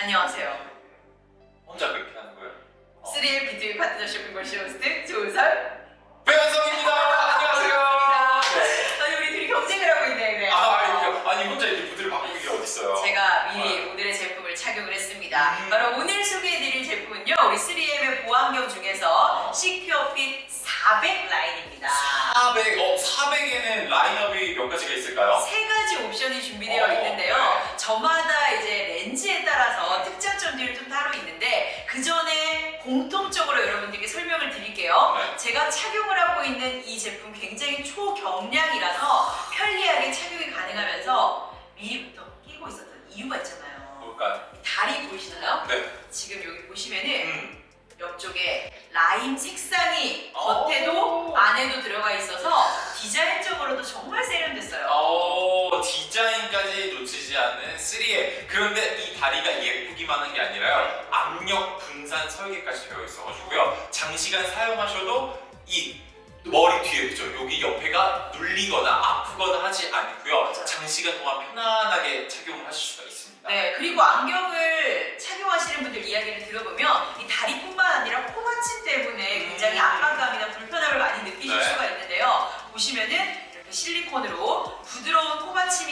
안녕하세요. 혼자 그렇게 하는 거예요? 어. 3M B2B 파트너 쇼핑몰 쇼호스트 조은설. 배현성입니다. 안녕하세요. 네. 아니 우리 둘이 경쟁을 하고 있네. 네. 아, 아니, 아니 혼자 이렇게 무드를 바꾸는 게 어딨어요? 제가 미리 오늘의 제품을 착용을 했습니다. 음. 바로 오늘 소개해드릴 제품은요. 우리 3M의 보안경 중에서 시큐어 핏 400 라인입니다. 400, 어, 400에는 라인업이 몇 가지가 있을까요? 세 가지 옵션이 준비되어 어, 있는데요. 네. 저마다 이제 특장점들이 좀 따로 있는데 그 전에 공통적으로 여러분들께 설명을 드릴게요. 네. 제가 착용을 하고 있는 이 제품 굉장히 초경량이라서 편리하게 착용이 가능하면서 미리부터 끼고 있었던 이유가 있잖아요. 뭘까요? 다리 보이시나요? 네. 지금 여기 보시면은 음. 옆쪽에 라임 색상이 오. 겉에도 않는 3에 그런데 이 다리가 예쁘기만 한 게 아니라요. 압력 분산 설계까지 되어 있어가지고요. 장시간 사용하셔도 이 머리 뒤에 그죠? 여기 옆에가 눌리거나 아프거나 하지 않고요. 장시간 동안 편안하게 착용을 하실 수가 있습니다. 네, 그리고 안경을 착용하시는 분들 이야기를 들어보면 이 다리뿐만 아니라 코받침 때문에 굉장히 음. 압박감이나 불편함을 많이 느끼실 네. 수가 있는데요. 보시면은 이렇게 실리콘으로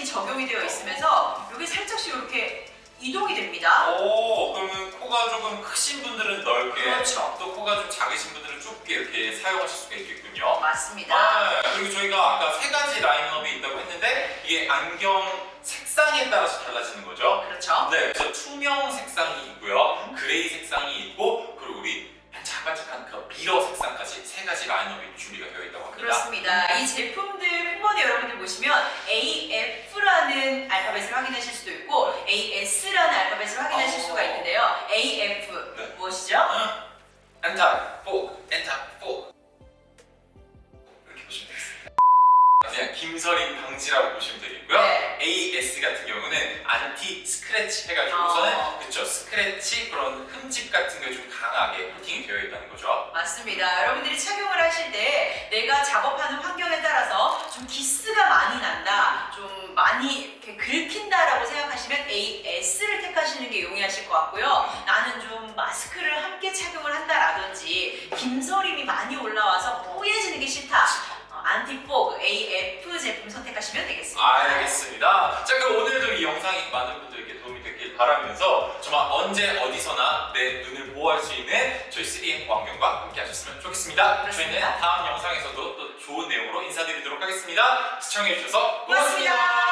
적용이 되어 있으면서 여기 살짝씩 이렇게 이동이 됩니다. 오, 그러면 코가 조금 크신 분들은 넓게, 그렇죠. 또 코가 좀 작으신 분들은 좁게 이렇게 사용하실 수가 있겠군요. 맞습니다. 아, 그리고 저희가 아까 세 가지 라인업이 있다고 했는데 이게 안경 색상에 따라서 달라지는 거죠. 그렇죠. 네, 그래서 투명 색상이 있고요, 그레이 색상이 있고, 그리고 우리 반짝반짝한 그 미러 색상까지 세 가지 라인업이 준비가 되어 있다고 합니다. 그렇습니다. 이 제품들 홍보대 여러분들 보시면 AF 라는 알파벳을 확인하실 수도 있고 AS라는 알파벳을 확인하실 수가 있는데요. AF 네. 무엇이죠? 엔타, 포, 엔타, 포 이렇게 보시면 되겠습니다. 그냥 김서림 방지라고 보시면 되겠고요. 네. AS 같은 경우는 안티 스크래치 해가지고서는 어. 그쵸 스크래치 그런 흠집 같은 게 좀 강하게 코팅이 되어 있다는 거죠. 맞습니다. 여러분들이 착용을 하실 때 내가 작업하는 환경에 따라서 좀좀 많이 이렇게 긁힌다라고 생각하시면 AS를 택하시는 게 용이하실 것 같고요. 나는 좀 마스크를 함께 착용을 한다라든지 김서림이 많이 올라와서 뽀얘지는 게 싫다. 어, 안티포그 AF 제품 선택하시면 되겠습니다. 알겠습니다. 자 그럼 오늘도 이 영상이 많은 분들에게 도움이 됐길 바라면서 정말 언제 어디서나 내 눈을 보호할 수 있는 저희 3M 보안경과 함께 하셨으면 좋겠습니다. 그렇습니다. 저희는 다음 영상에서도 또 좋은 내용으로 인사드리도록 하겠습니다. 시청해주셔서 고맙습니다. 고맙습니다.